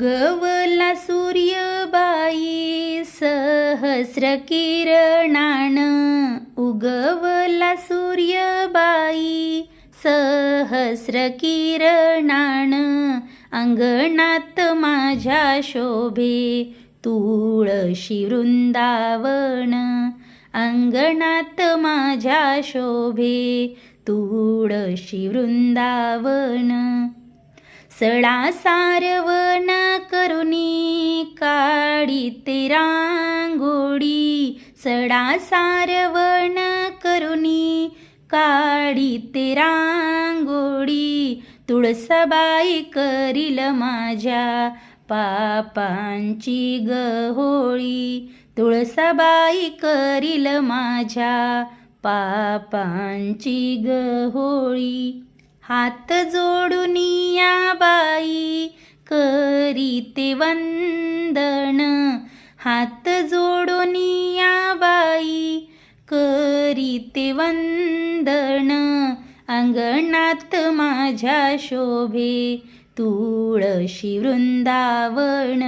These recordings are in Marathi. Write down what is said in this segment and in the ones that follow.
उगवला सूर्यबाई सहस्र किरणान उगवला सूर्यबाई सहस्र किरणान अंगणात माझ्या शोभे तुळशी वृंदावन अंगणात माझ्या शोभे तुळशी वृंदावन. सडा सारवण करुणी काढी ते रांगोळी सडा सारवण करुणी काढी ते रांगोळी तुळसाबाई करील माझ्या पापांची गहोळी. तुळसाबाई करील माझ्या पापांची गहोळी. हात जोडून या बाई करीते वंदन. हात जोडून या बाई करीते वंदन. अंगणात माझ्या शोभे तुळशी वृंदावन.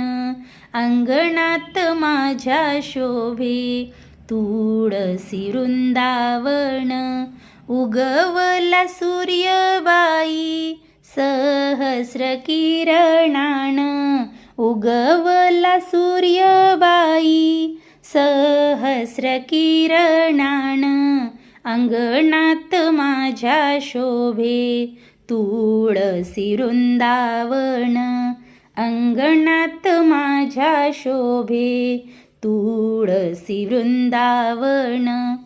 अंगणात माझ्या शोभे तुळसी वृंदावन. उगवला सूर्यबाई सहस्र किरणान. उगवला सूर्यबाई सहस्र किरणान. अंगणात माझ्या शोभे तुळसी वृंदावन. अंगणात माझ्या शोभे तुळसी वृंदावन.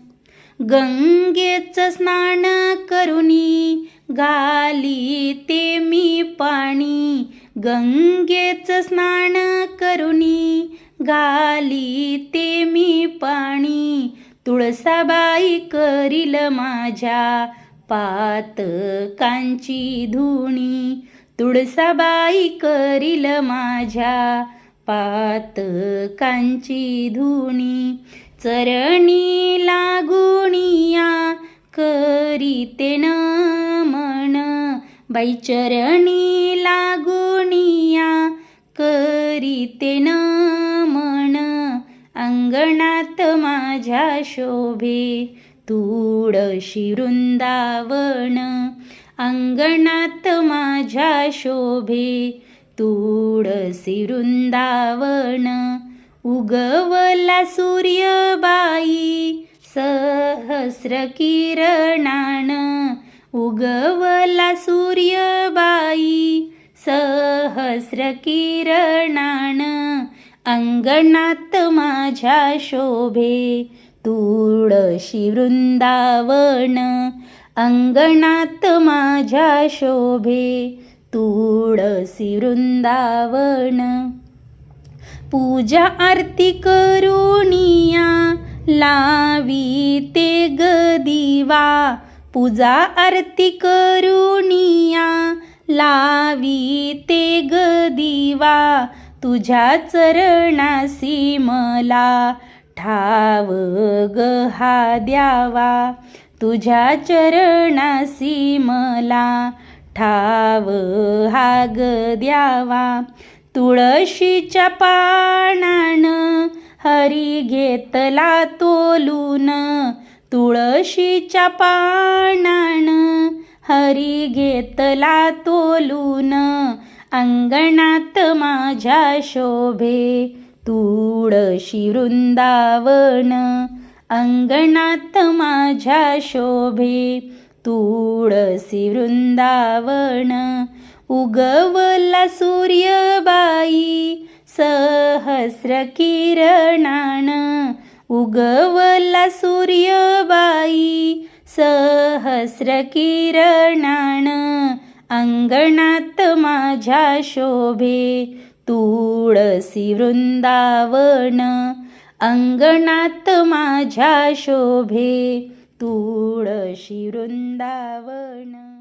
गंगेचं स्नान करुनी गाली ते मी पाणी. गंगेचं स्नान करुनी गाली ते मी पाणी. तुळसाबाई करील माझ्या पातकांची धुणी तुळसाबाई करील माझ्या पातकांची धुणी चरणी लागुनिया करीते नमन बाई चरणी लागुनिया करीते नमन अंगणात माझ्या शोभे तुळशी वृंदावन. अंगणात माझ्या शोभे तुळसी वृंदावन. उगवला सूर्यबाई सहस्र किरणान उगवला सूर्यबाई सहस्र किरणान अंगणात माझ्या शोभे तुळशी वृंदावन. अंगणात माझ्या शोभे तुळसी वृंदावन. पूजा आरती करुणिया लावी ते गदिवा पूजा आरती करुणिया लावी ते गदिवा तुझ्या चरणासी मला ठाव ग हा द्यावा. तुझ्या चरणासी मला ठाव हा ग द्यावा. तुळशीच्या पानानं हरी घेतला तोलून तुळशीच्या पानानं हरी घेतला तोलून अंगणात माझ्या शोभे तुळशी वृंदावन. अंगणात माझ्या शोभे तुळसी वृंदावन. उगवला सूर्य सहस्र किरणान उगवला सूर्यबाई. सहस्र किरणान अंगणात माझ्या शोभे तुळसी वृंदावन. अंगणात माझ्या शोभे तुळशी वृंदावन.